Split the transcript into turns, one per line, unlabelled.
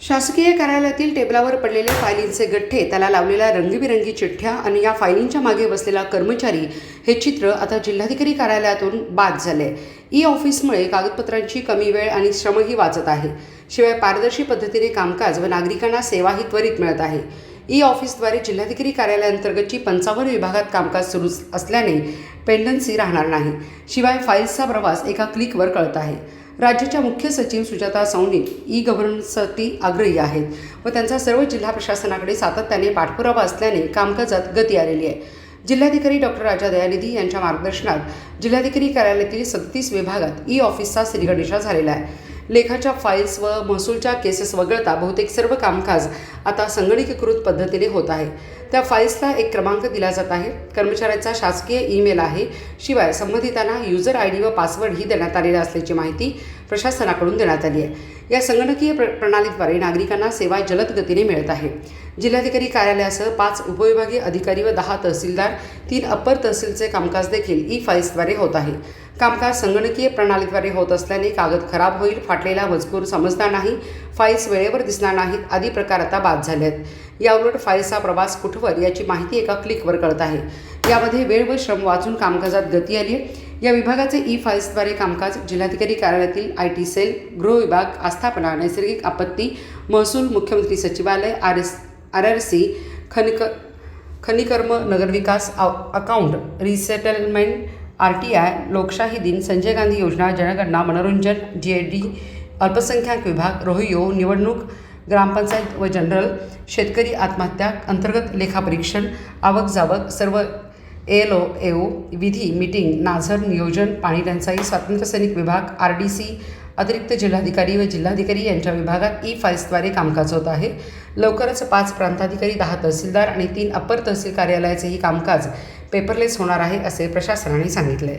शासकीय कार्यालयातील टेबलावर पडलेले फायलींचे गठ्ठे त्याला लावलेल्या रंगीबिरंगी चिठ्ठ्या आणि या फायलींच्या मागे बसलेला कर्मचारी हे चित्र आता जिल्हाधिकारी कार्यालयातून बाद झाले. ई ऑफिसमुळे कागदपत्रांची कमी वेळ आणि श्रमही वाचत आहे. शिवाय पारदर्शी पद्धतीने कामकाज व नागरिकांना सेवाही त्वरित मिळत आहे. ई ऑफिसद्वारे जिल्हाधिकारी कार्यालयांतर्गतची पंचावन्न विभागात कामकाज सुरू असल्याने पेंडन्सी राहणार नाही. शिवाय फाईल्सचा प्रवास एका क्लिकवर कळत आहे. राज्याच्या मुख्य सचिव सुजाता सौनिक ई गव्हर्नन्ससाठी आग्रही आहेत. व त्यांचा सर्व जिल्हा प्रशासनाकडे सातत्याने पाठपुरावा असल्याने कामकाजात गती आलेली आहे. जिल्हाधिकारी डॉक्टर राजा दयानिधी यांच्या मार्गदर्शनात जिल्हाधिकारी कार्यालयातील सदतीस विभागात ई ऑफिसचा श्रीगणेशा झालेला आहे. लेखाच्या फाईल्स व महसूलच्या केसेस वगळता बहुतेक सर्व कामकाज आता संगणकीकृत पद्धतीने होत आहे. त्या फाईल्सला एक क्रमांक दिला जात आहे. कर्मचाऱ्याचा शासकीय ईमेल आहे. शिवाय संबंधितांना युजर आय डी व पासवर्डही देण्यात आलेला असल्याची माहिती प्रशासनाकडून देण्यात आली आहे. या संगणकीय प्र प्रणालीद्वारे नागरिकांना सेवा जलद गतीने मिळत आहे. जिल्हाधिकारी कार्यालयासह पाच उपविभागीय अधिकारी व दहा तहसीलदार तीन अप्पर तहसीलचे कामकाज देखील ई फाईल्सद्वारे होत आहे. कामकाज संगणकीय प्रणालीद्वारे होत असल्याने कागद खराब होईल फाटलेला मजकूर समजणार नाही फाईल्स वेळेवर दिसणार नाहीत आदी प्रकार आता बाद झाले आहेत याउलट फाईल्सचा प्रवास कुठवर याची माहिती एका क्लिकवर कळत आहे. यामध्ये वेळ व श्रम वाचून कामकाजात गती आली आहे. या विभागाचे ई फाईल्सद्वारे कामकाज जिल्हाधिकारी कार्यालयातील आय टी सेल गृह विभाग आस्थापना नैसर्गिक आपत्ती महसूल मुख्यमंत्री सचिवालय R S R R C खनिक खनिकर्म नगरविकास account resettlement R T I लोकशाही दिन संजय गांधी योजना जनगणना मनोरंजन जी ए डी अल्पसंख्याक विभाग रोहियो निवडणूक ग्रामपंचायत व जनरल शेतकरी आत्महत्या अंतर्गत लेखापरीक्षण आवक जावक सर्व एल ओ एओ विधी मीटिंग नाझर नियोजन पाणी टंचाई स्वातंत्र्यसैनिक विभाग आर डी सी अतिरिक्त जिल्हाधिकारी व जिल्हाधिकारी यांच्या विभागात ई फाईल्सद्वारे कामकाज होत आहे. लवकरच पाच प्रांताधिकारी दहा तहसीलदार आणि तीन अप्पर तहसील कार्यालयाचेही कामकाज पेपरलेस होणार आहे असे प्रशासनाने सांगितले.